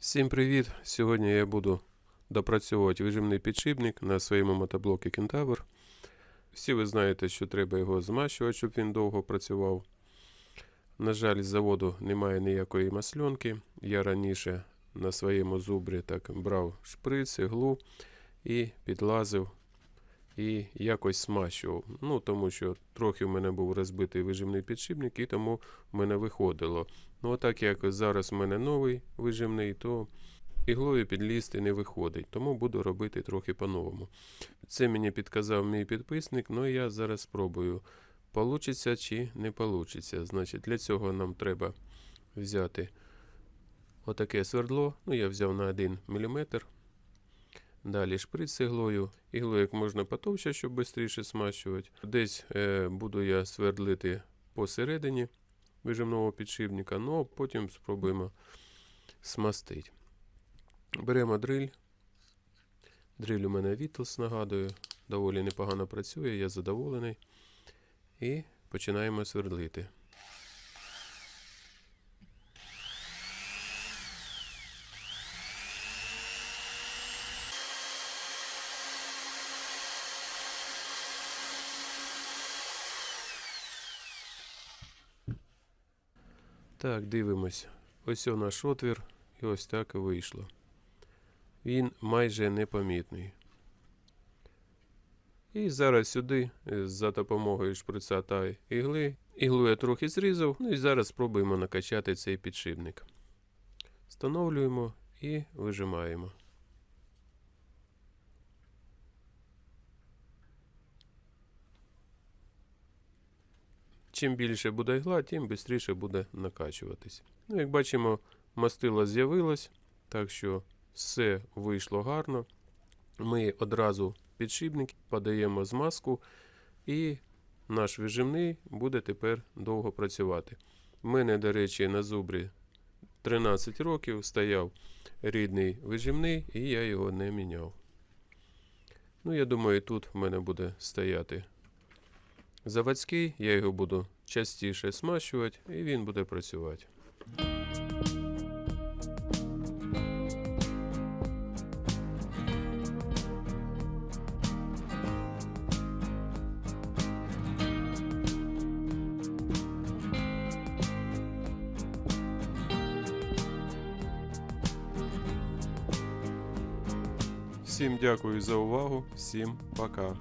Всім привіт! Сьогодні я буду допрацьовувати вижимний підшипник на своєму мотоблокі Кентавр. Всі ви знаєте, що треба його змащувати, щоб він довго працював. На жаль, з заводу немає ніякої масльонки. Я раніше на своєму зубрі так брав шприц, іглу і підлазив і якось смащував. Ну, тому що трохи в мене був розбитий вижимний підшипник, і тому в мене виходило. Ну, а як зараз в мене новий вижимний, то іглою підлізти не виходить, тому буду робити трохи по-новому. Це мені підказав мій підписник, ну я зараз спробую, получиться чи не получиться. Значить, для цього нам треба взяти отаке свердло. Ну, я взяв на 1 мм. Далі шприц іглою. Іглу як можна потовще, щоб швидше смащувати. Десь е, буду я свердлити посередині вижимного підшипника, ну потім спробуємо смастити. Беремо дриль. Дриль у мене Вітлс, нагадую, доволі непогано працює, я задоволений. І починаємо свердлити. Так, дивимось. Ось о наш отвір, і ось так і вийшло. Він майже непомітний. І зараз сюди, е, за допомогою шприца та ігли, іглу я трохи зрізав, ну і зараз спробуємо накачати цей підшипник. Встановлюємо і вижимаємо. Чим більше буде ігла, тим швидше буде накачуватись. Ну, як бачимо, мастило з'явилось, так що все вийшло гарно. Ми одразу підшипник подаємо змазку, і наш вижимний буде тепер довго працювати. У мене, до речі, на зубрі 13 років стояв рідний вижимний, і я його не міняв. Ну, я думаю, тут в мене буде стояти заводський, я його буду частіше смащувати, і він буде працювати. Всім дякую за увагу, всім пока.